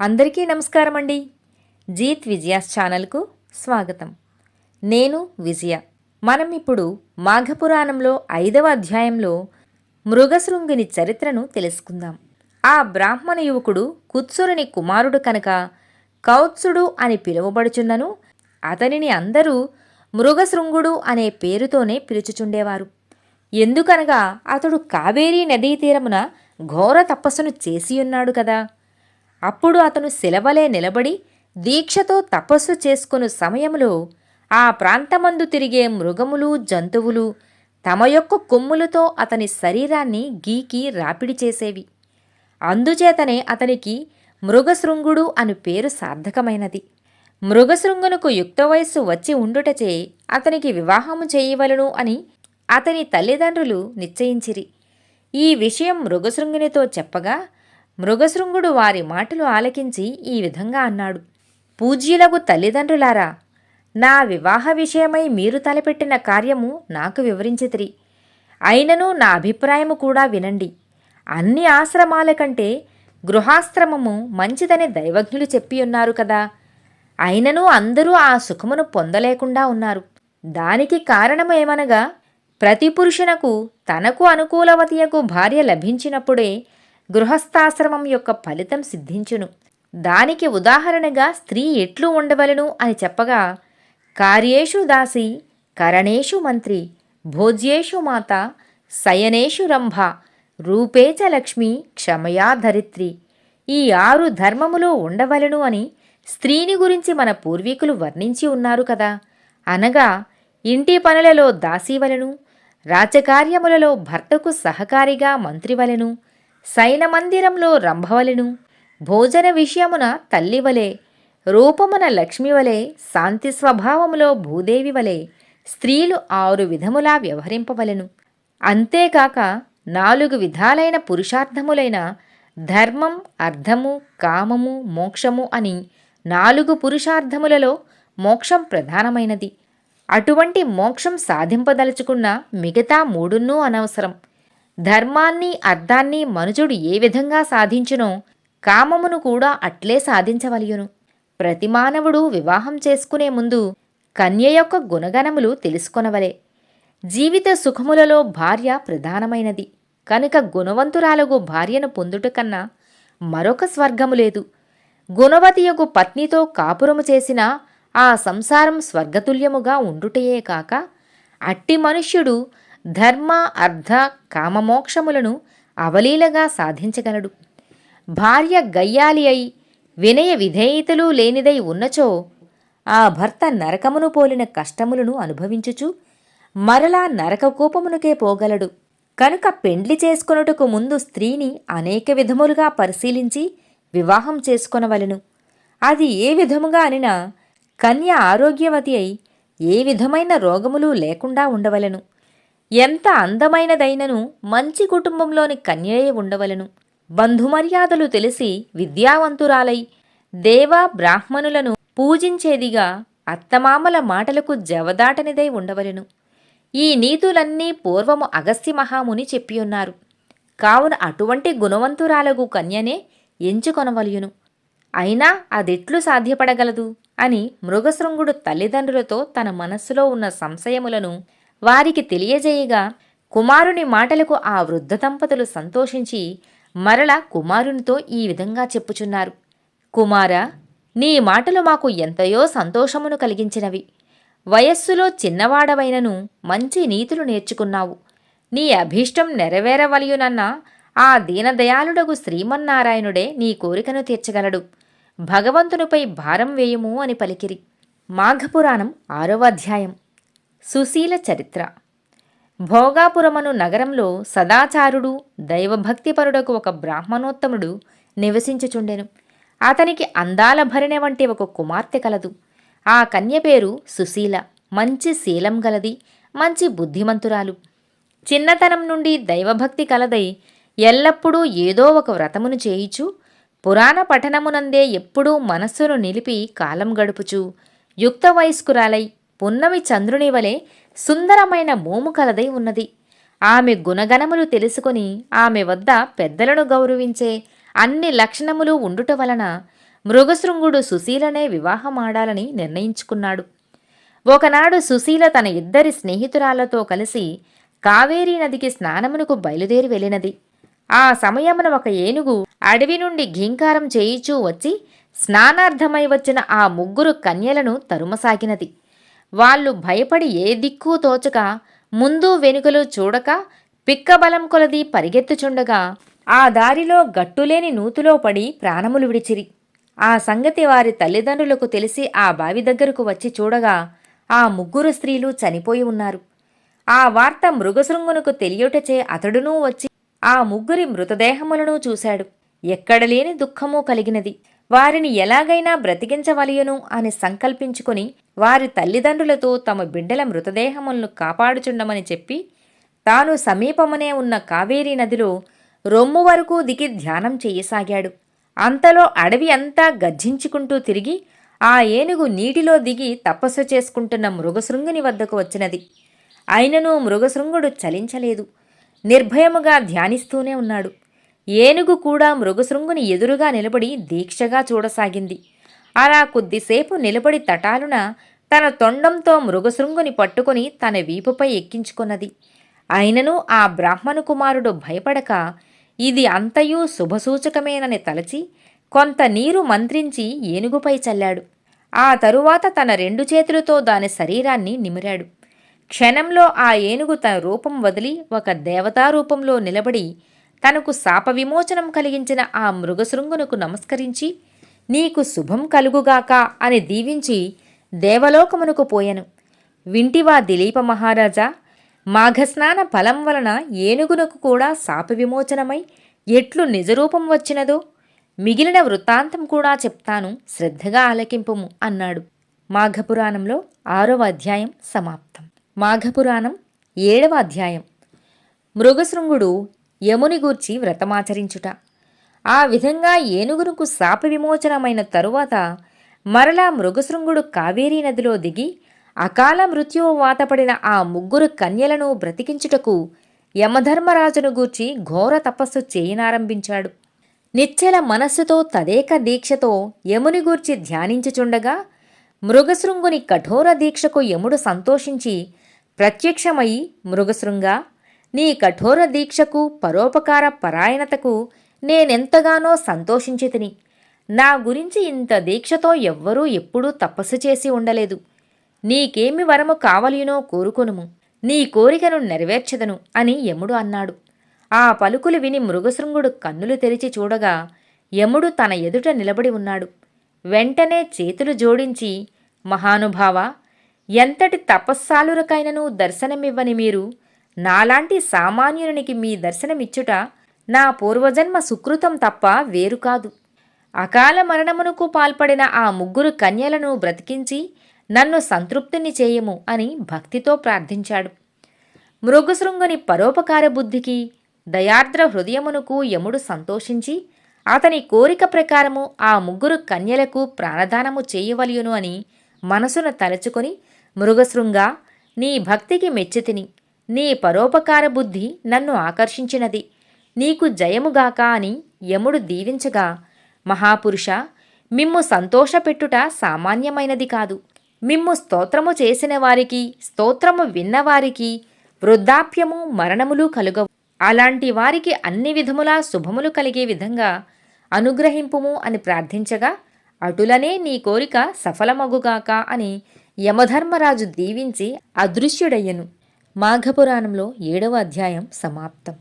అందరికీ నమస్కారం అండి జీత్ విజయాస్ ఛానల్కు స్వాగతం. నేను విజయ. మనం ఇప్పుడు మాఘపురాణంలో ఐదవ అధ్యాయంలో మృగశృంగుని చరిత్రను తెలుసుకుందాం. ఆ బ్రాహ్మణ యువకుడు కుత్సురుని కుమారుడు కనుక కౌత్సుడు అని పిలువబడుచున్నను అతనిని అందరూ మృగశృంగుడు అనే పేరుతోనే పిలుచుచుండేవారు. ఎందుకనగా అతడు కావేరీ నదీ తీరమున ఘోర తపస్సును చేసియున్నాడు కదా. అప్పుడు అతను శిలవలే నిలబడి దీక్షతో తపస్సు చేసుకుని సమయంలో ఆ ప్రాంతమందు తిరిగే మృగములు జంతువులు తమ యొక్క కొమ్ములతో అతని శరీరాన్ని గీకి రాపిడి చేసేవి. అందుచేతనే అతనికి మృగశృంగుడు అను పేరు సార్థకమైనది. మృగశృంగునకు యుక్త వయస్సు వచ్చి ఉండుటచే అతనికి వివాహము చేయవలను అని అతని తల్లిదండ్రులు నిశ్చయించిరి. ఈ విషయం మృగశృంగునితో చెప్పగా మృగశృంగుడు వారి మాటలు ఆలకించి ఈ విధంగా అన్నాడు. పూజ్యులకు తల్లిదండ్రులారా నా వివాహ విషయమై మీరు తలపెట్టిన కార్యము నాకు వివరించితిరి. అయినను నా అభిప్రాయము కూడా వినండి. అన్ని ఆశ్రమాల కంటే గృహాశ్రమము మంచిదని దైవజ్ఞులు చెప్పి ఉన్నారు కదా. అయినను అందరూ ఆ సుఖమును పొందలేకుండా ఉన్నారు. దానికి కారణం ఏమనగా ప్రతి పురుషునకు తనకు అనుకూలవతియకు భార్య లభించినప్పుడే గృహస్థాశ్రమం యొక్క ఫలితం సిద్ధించును. దానికి ఉదాహరణగా స్త్రీ ఎట్లు ఉండవలను అని చెప్పగా కార్యేషు దాసి కరణేషు మంత్రి భోజ్యేషు మాత శయనేషు రంభ రూపేచ లక్ష్మి క్షమయా ధరిత్రి. ఈ ఆరు ధర్మములో ఉండవలను అని స్త్రీని గురించి మన పూర్వీకులు వర్ణించి ఉన్నారు కదా. అనగా ఇంటి పనులలో దాసీవలను రాజకార్యములలో భర్తకు సహకారిగా మంత్రివలెను శయనమందిరంలో రంభవలెను. భోజన విషయమున తల్లివలే రూపమున లక్ష్మివలే శాంతి స్వభావములో భూదేవి వలె స్త్రీలు ఆరు విధములా వ్యవహరింపవలెను. అంతేకాక నాలుగు విధాలైన పురుషార్థములైన ధర్మం అర్థము కామము మోక్షము అని నాలుగు పురుషార్థములలో మోక్షం ప్రధానమైనది. అటువంటి మోక్షం సాధింపదలుచుకున్న మిగతా మూడున్నూ అనవసరం. ధర్మాన్ని అర్థాన్ని మనుజుడు ఏ విధంగా సాధించునో కామమును కూడా అట్లే సాధించవలయును. ప్రతి మానవుడు వివాహం చేసుకునే ముందు కన్య యొక్క గుణగణములు తెలుసుకొనవలే. జీవిత సుఖములలో భార్య ప్రధానమైనది. కనుక గుణవంతురాలకు భార్యను పొందుట కన్నా మరొక స్వర్గము లేదు. గుణవతియకు పత్నితో కాపురము చేసిన ఆ సంసారం స్వర్గతుల్యముగా ఉండుటయే కాక అట్టి మనుష్యుడు ధర్మ అర్థ కామమోక్షములను అవలీలగా సాధించగలడు. భార్య గయ్యాలి అయి వినయ విధేయతలు లేనిదై ఉన్నచో ఆ భర్త నరకమును పోలిన కష్టములను అనుభవించుచు మరలా నరకకూపమునకే పోగలడు. కనుక పెండ్లి చేసుకొనుటకు ముందు స్త్రీని అనేక విధములుగా పరిశీలించి వివాహం చేసుకొనవలెను. అది ఏ విధముగా అనినా కన్య ఆరోగ్యవతి అయి ఏ విధమైన రోగములు లేకుండా ఉండవలెను. ఎంత అందమైనదైనను మంచి కుటుంబంలోని కన్యయే ఉండవలెను. బంధుమర్యాదలు తెలిసి విద్యావంతురాలై దేవ బ్రాహ్మణులను పూజించేదిగా అత్తమామల మాటలకు జవదాటనిదై ఉండవలెను. ఈ నీతులన్నీ పూర్వము అగస్త్య మహాముని చెప్పియున్నారు. కావున అటువంటి గుణవంతురాలకు కన్యనే ఎంచుకొనవలయును. అయినా అదెట్లు సాధ్యపడగలదు అని మృగశృంగుడు తల్లిదండ్రులతో తన మనస్సులో ఉన్న సంశయములను వారికి తెలియజేయగా కుమారుని మాటలకు ఆ వృద్ధ దంపతులు సంతోషించి మరల కుమారునితో ఈ విధంగా చెప్పుచున్నారు. కుమారా నీ మాటలు మాకు ఎంతయో సంతోషమును కలిగించినవి. వయస్సులో చిన్నవాడవైనను మంచి నీతులు నేర్చుకున్నావు. నీ అభీష్టం నెరవేరవలయునన్న ఆ దీనదయాళుడగు శ్రీమన్నారాయణుడే నీ కోరికను తీర్చగలడు. భగవంతునిపై భారం వేయుము అని పలికిరి. మాఘపురాణం ఆరవ అధ్యాయం. సుశీల చరిత్ర. భోగాపురమను నగరంలో సదాచారుడు దైవభక్తిపరుడకు ఒక బ్రాహ్మణోత్తముడు నివసించుచుండెను. అతనికి అందాల భరిణె వంటి ఒక కుమార్తె కలదు. ఆ కన్య పేరు సుశీల. మంచి శీలం గలది మంచి బుద్ధిమంతురాలు. చిన్నతనం నుండి దైవభక్తి కలదై ఎల్లప్పుడూ ఏదో ఒక వ్రతమును చేయిచు పురాణ పఠనమునందే ఎప్పుడూ మనస్సును నిలిపి కాలం గడుపుచు యుక్త వయస్కురాలై పున్నమి చంద్రుని వలె సుందరమైన మోము కలదై ఉన్నది. ఆమె గుణగణములు తెలుసుకొని ఆమె వద్ద పెద్దలను గౌరవించే అన్ని లక్షణములు ఉండుట వలన మృగశృంగుడు సుశీలనే వివాహమాడాలని నిర్ణయించుకున్నాడు. ఒకనాడు సుశీల తన ఇద్దరి స్నేహితురాలతో కలిసి కావేరీ నదికి స్నానమునకు బయలుదేరి వెళ్ళినది. ఆ సమయమున ఒక ఏనుగు అడవి నుండి ఘీంకారం చేయిచూ వచ్చి స్నానార్థమై వచ్చిన ఆ ముగ్గురు కన్యలను తరుమసాగినది. వాళ్ళు భయపడి ఏ దిక్కు తోచక ముందు వెనుకలు చూడక పిక్కబలం కొలది పరిగెత్తుచుండగా ఆ దారిలో గట్టులేని నూతులో పడి ప్రాణములు విడిచిరి. ఆ సంగతి వారి తల్లిదండ్రులకు తెలిసి ఆ బావి దగ్గరకు వచ్చి చూడగా ఆ ముగ్గురు స్త్రీలు చనిపోయి ఉన్నారు. ఆ వార్త మృగశృంగునకు తెలియుటచే అతడునూ వచ్చి ఆ ముగ్గురి మృతదేహములను చూశాడు. ఎక్కడలేని దుఃఖము కలిగినది. వారిని ఎలాగైనా బ్రతికించవలయను అని సంకల్పించుకొని వారి తల్లిదండ్రులతో తమ బిడ్డల మృతదేహములను కాపాడుచుండమని చెప్పి తాను సమీపమునే ఉన్న కావేరీ నదిలో రొమ్ము వరకు దిగి ధ్యానం చేయసాగాడు అంతలో అడవి అంతా గర్జించుకుంటూ తిరిగి ఆ ఏనుగు నీటిలో దిగి తపస్సు చేసుకుంటున్న మృగశృంగుని వద్దకు వచ్చినది. అయినను మృగశృంగుడు చలించలేదు. నిర్భయముగా ధ్యానిస్తూనే ఉన్నాడు. ఏనుగు కూడా మృగశృంగుని ఎదురుగా నిలబడి దీక్షగా చూడసాగింది. అలా కొద్దిసేపు నిలబడి తటాలున తన తొండంతో మృగశృంగుని పట్టుకొని తన వీపుపై ఎక్కించుకున్నది. అయినను ఆ బ్రాహ్మణ కుమారుడు భయపడక ఇది అంతయూ శుభసూచకమేనని తలచి కొంత నీరు మంత్రించి ఏనుగుపై చల్లాడు. ఆ తరువాత తన రెండు చేతులతో దాని శరీరాన్ని నిమిరాడు. క్షణంలో ఆ ఏనుగు తన రూపం వదిలి ఒక దేవతా రూపంలో నిలబడి తనకు శాప విమోచనం కలిగించిన ఆ మృగశృంగునకు నమస్కరించి నీకు శుభం కలుగుగాక అని దీవించి దేవలోకమునకు పోయెను. వింటివా దిలీప మహారాజా మాఘస్నాన ఫలం వలన ఏనుగునకు కూడా శాప విమోచనమై ఎట్లు నిజరూపం వచ్చినదో మిగిలిన వృత్తాంతం కూడా చెప్తాను శ్రద్ధగా ఆలకింపుము అన్నాడు. మాఘపురాణంలో ఆరవ అధ్యాయం సమాప్తం. మాఘపురాణం ఏడవ అధ్యాయం. మృగశృంగుడు యముని గూర్చి వ్రతమాచరించుట. ఆ విధంగా ఏనుగునుకు శాప విమోచనమైన తరువాత మరలా మృగశృంగుడు కావేరీ నదిలో దిగి అకాల మృత్యువు వాతపడిన ఆ ముగ్గురు కన్యలను బ్రతికించుటకు యమధర్మరాజును గూర్చి ఘోర తపస్సు చేయనారంభించాడు. నిశ్చల మనస్సుతో తదేక దీక్షతో యముని గూర్చి ధ్యానించుచుండగా మృగశృంగుని కఠోర దీక్షకు యముడు సంతోషించి ప్రత్యక్షమై మృగశృంగా నీ కఠోర దీక్షకు పరోపకార పరాయణతకు నేనెంతగానో సంతోషించి తిని నా గురించి ఇంత దీక్షతో ఎవ్వరూ ఎప్పుడూ తపస్సు చేసి ఉండలేదు. నీకేమి వరము కావలినో కోరుకొనుము. నీ కోరికను నెరవేర్చదను అని యముడు అన్నాడు. ఆ పలుకులు విని మృగశృంగుడు కన్నులు తెరిచి చూడగా యముడు తన ఎదుట నిలబడి ఉన్నాడు. వెంటనే చేతులు జోడించి మహానుభావ ఎంతటి తపస్సాలురకైనను దర్శనమివ్వని మీరు నాలాంటి సామాన్యునికి మీ దర్శనమిచ్చుట నా పూర్వజన్మ సుకృతం తప్ప వేరు కాదు. అకాల మరణమునకు పాల్పడిన ఆ ముగ్గురు కన్యలను బ్రతికించి నన్ను సంతృప్తిని చేయము అని భక్తితో ప్రార్థించాడు. మృగశృంగుని పరోపకార బుద్ధికి దయార్ద్ర హృదయమునకు యముడు సంతోషించి అతని కోరిక ప్రకారము ఆ ముగ్గురు కన్యలకు ప్రాణదానము చేయవలయును అని మనసున తలచుకొని మృగశృంగా నీ భక్తికి మెచ్చితిని. నీ పరోపకార బుద్ధి నన్ను ఆకర్షించినది. నీకు జయముగాక అని యముడు దీవించగా మహాపురుష మిమ్ము సంతోషపెట్టుట సామాన్యమైనది కాదు. మిమ్ము స్తోత్రము చేసిన వారికి స్తోత్రము విన్నవారికి వృద్ధాప్యము మరణములు కలుగవు. అలాంటి వారికి అన్ని విధములా శుభములు కలిగే విధంగా అనుగ్రహింపుము అని ప్రార్థించగా అటులనే నీ కోరిక సఫలమగుగాక అని యమధర్మరాజు దీవించి అదృశ్యుడయ్యను. మాఘపురాణంలో ఏడవ అధ్యాయం సమాప్తం.